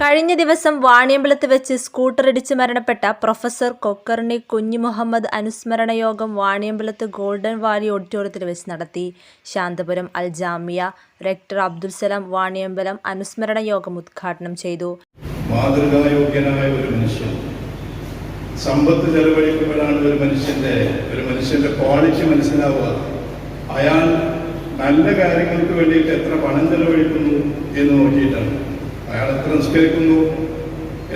കഴിഞ്ഞ ദിവസം വാണിയമ്പലത്ത് വെച്ച് സ്കൂട്ടറിടിച്ച് മരണപ്പെട്ട പ്രൊഫസർ കൊക്കർണി കുഞ്ഞു മുഹമ്മദ് അനുസ്മരണ യോഗം വാണിയമ്പലത്ത് ഗോൾഡൻ വാലി ഓഡിറ്റോറിയത്തിൽ വെച്ച് നടത്തി. ശാന്തപുരം അൽ ജാമിയ റെക്ടർ അബ്ദുൽ സലാം വാണിയമ്പലം അനുസ്മരണ യോഗം ഉദ്ഘാടനം ചെയ്തു. മാതൃകായോഗ്യനായ ഒരു മനുഷ്യൻ. സമ്പത്ത് ചെലവഴിക്കുമ്പോഴാണ് ഒരു മനുഷ്യന്റെ ഒരു മനുഷ്യന്റെ ക്വാളിറ്റി മനസ്സിലാവുക. അയാൾ നല്ല കാര്യങ്ങൾക്ക് വേണ്ടിയിട്ട് എത്ര പണം ചെലവഴിക്കുന്നു എന്ന് നോക്കിയിട്ടാണ്. അയാൾ എത്ര നിസ്കരിക്കുന്നു?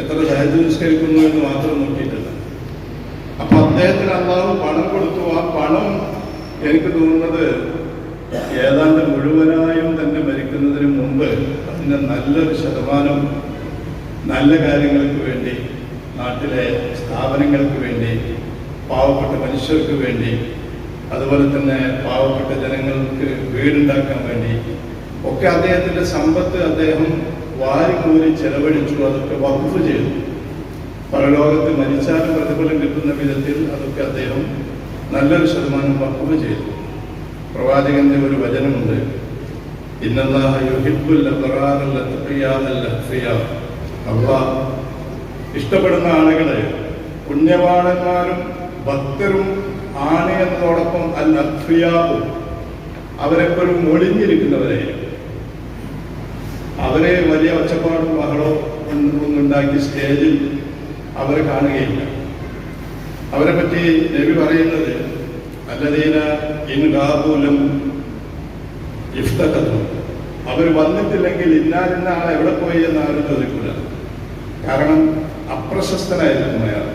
എത്ര സഹജ നിസ്കരിക്കുന്നു എന്ന് മാത്രം നോക്കിയിട്ടില്ല. അപ്പൊ അദ്ദേഹത്തിന് അള്ളാഹു പണം കൊടുത്തു. ആ പണം എനിക്ക് തോന്നുന്നത് ഏതാണ്ട് മുഴുവനായും തന്നെ മരിക്കുന്നതിന് മുമ്പ് അതിന്റെ നല്ലൊരു ശതമാനം നല്ല കാര്യങ്ങൾക്ക് വേണ്ടി നാട്ടിലെ സ്ഥാപനങ്ങൾക്ക് വേണ്ടി പാവപ്പെട്ട മനുഷ്യർക്ക് വേണ്ടി അതുപോലെ തന്നെ പാവപ്പെട്ട ജനങ്ങൾക്ക് വീടുണ്ടാക്കാൻ വേണ്ടി ഒക്കെ അദ്ദേഹത്തിന്റെ സമ്പത്ത് അദ്ദേഹം വാരിക്കൂരി ചെലവഴിച്ചു അതൊക്കെ വകുപ്പ് ചെയ്തു. പരലോകത്ത് മരിച്ചാലും പ്രതിഫലം കിട്ടുന്ന വിധത്തിൽ അതൊക്കെ അദ്ദേഹം നല്ലൊരു ശതമാനം വകുപ്പ് ചെയ്തു. പ്രവാചകന്റെ ഒരു വചനമുണ്ട്. അള്ളാഹ് ഇഷ്ടപ്പെടുന്ന ആളുകളെ പുണ്യവാളന്മാരും ഭക്തരും ആണ് എന്നതോടൊപ്പം അവരെപ്പോഴും ഒളിഞ്ഞിരിക്കുന്നവരെ അവരെ വലിയ ഒച്ചപ്പാടും ബഹളവും ഒന്നും ഉണ്ടാക്കി സ്റ്റേജിൽ അവരെ കാണുകയില്ല. അവരെ പറ്റി രവി പറയുന്നത് അല്ലതീന ഇൻ ഗാബൂലം അവർ വന്നിട്ടില്ലെങ്കിൽ ഇന്നാലിന്ന ആൾ എവിടെ പോയി എന്ന് ആരും ചോദിക്കില്ല കാരണം അപ്രശസ്തനായിരുന്നു അയാൾ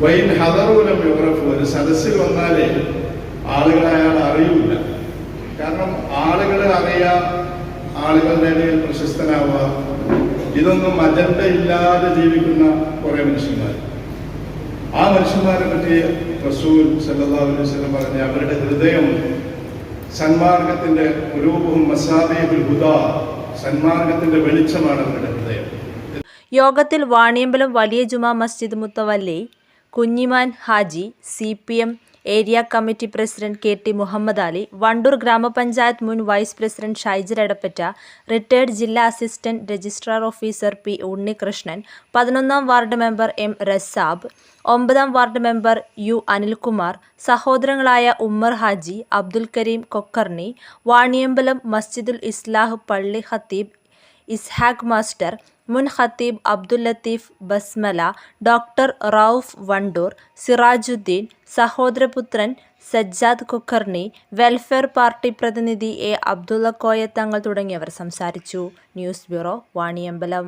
വൈൻ ഹദറൂലം യുവറഫ് ഒരു സദസ്സിൽ വന്നാലേ ആളുകളെ അയാൾ അറിയില്ല കാരണം ആളുകളെ അറിയാ ആളുകളുടെ ഇടയിൽ പ്രശസ്തനാവുക. ഇതൊന്നും അജണ്ട ഇല്ലാതെ ജീവിക്കുന്ന കുറെ മനുഷ്യന്മാർ. ആ മനുഷ്യന്മാരെ പറ്റി റസൂൽ വസല്ലം പറഞ്ഞ അവരുടെ ഹൃദയം സന്മാർഗത്തിന്റെ രൂപവും മസാബിയുൽ ഹുദ സന്മാർഗത്തിന്റെ വെളിച്ചമാണ് അവരുടെ ഹൃദയം. യോഗത്തിൽ വാണിയമ്പലം വലിയ Juma Masjid മുത്തവല്ലി Kunhiman Haji C P M area committee president K T Muhammad Ali Wandoor ഗ്രാമപഞ്ചായത്ത് മുൻ vice president Shaijar Edappatta retired ജില്ലാ assistant registrar officer P Unnikrishnan പതിനൊന്നാം വാർഡ് മെമ്പർ എം റസാബ് ഒമ്പതാം വാർഡ് മെമ്പർ യു അനിൽകുമാർ സഹോദരങ്ങളായ ഉമ്മർ ഹാജി അബ്ദുൽ കരീം കൊക്കർണി വാണിയമ്പലം മസ്ജിദുൽ ഇസ്ലാഹ് പള്ളി ഖത്തീബ് ഇസ്ഹാഖ് മാസ്റ്റർ മുൻ ഖത്തീബ് അബ്ദുൽ ലത്തീഫ് ബസ്മല ഡോക്ടർ റൌഫ് വണ്ടൂർ സിറാജുദ്ദീൻ സഹോദരപുത്രൻ സജ്ജാദ് കുക്കർണി വെൽഫെയർ പാർട്ടി പ്രതിനിധി എ അബ്ദുള്ള കോയ തങ്ങൾ തുടങ്ങിയവർ സംസാരിച്ചു. News bureau Vaniyambalam.